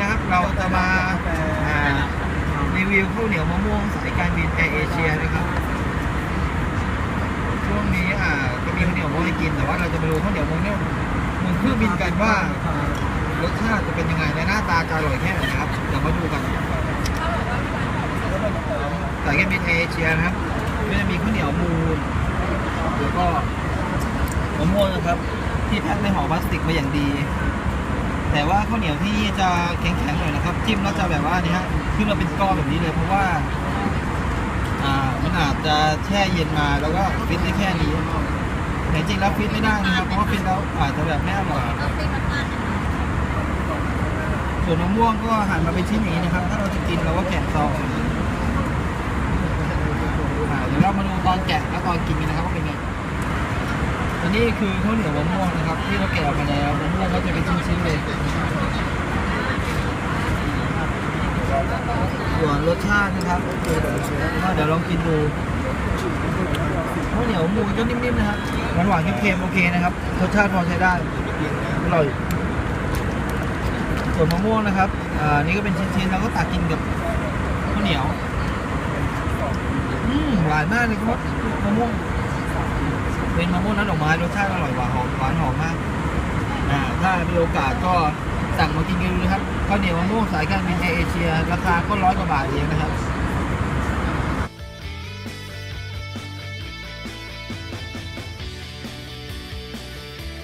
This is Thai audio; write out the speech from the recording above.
นะครับ เราจะมาารีวิวข้าวเหนียวมะม่วงสายการบินแอร์เอเชียนะครับ ช่วงนี้อ่าก็มีข้าวเหนียวมะม่วงให้กิน แต่ว่าเราจะมาดูข้าวเหนียวมะม่วงบนเครื่องบินกันว่ารสชาติจะเป็นยังไงและหน้าตาจะอร่อยแค่ไหนนะครับเดี๋ยวมาดูกันสายการบินแอร์เอเชียนะครับก็จะมีข้าวเหนียวมูนแล้วก็มะม่วงนะครับ ที่แพ็คในห่อพลาสติกมาอย่างดี แต่ว่าข้าวเหนียวที่จะแข็งๆหน่อยนะครับจิ้มแล้วจะแบบว่านี่ฮะขึ้นมาเป็นก้อนแบบนี้เลยเพราะว่าอ่ามันอาจจะแช่เย็นมาแล้วก็ฟิตได้แค่นี้แต่จริงแล้วฟิตไม่ได้นะครับเพราะว่าฟิตแล้วอาจจะแบบไม่อร่อยส่วนมะม่วงก็หั่นมาเป็นชิ้นอย่างนี้นะครับ ถ้าเราจะกินเราก็แกะซองเดี๋ยวเรามาดูตอนแกะแล้วตอนกินกันนะครับว่าเป็นไงอันนี้คือข้าวเหนียวมะม่วงนะครับ ที่เราแกะออกมาแล้วมะม่วงก็จะเป็นชิ้นๆเลย ส่วนรสชาตินะครับก็เดี๋ยวลองกินดูข้าวเหนียวหมูก็นิ่มๆนะครับหวานหวานเค็มๆโอเคนะครับรสชาติพอใช้ได้อร่อยส่วนมะม่วงนะครับอ่านี่ก็เป็นชิ้นๆเราก็ตักกินกับข้าวเหนียวอืมหวานมากเลยครับมะม่วงเป็นมะม่วงน้ำดอกไม้รสชาติอร่อยหวานหอมหวานหอมมากอ่าถ้ามีโอกาสก็ สั่งมากินกันดูนะครับข้าวเหนียวมะม่วงสายการบินแอร์เอเชีย ราคาก็ร้อยกว่าบาทเองนะครับ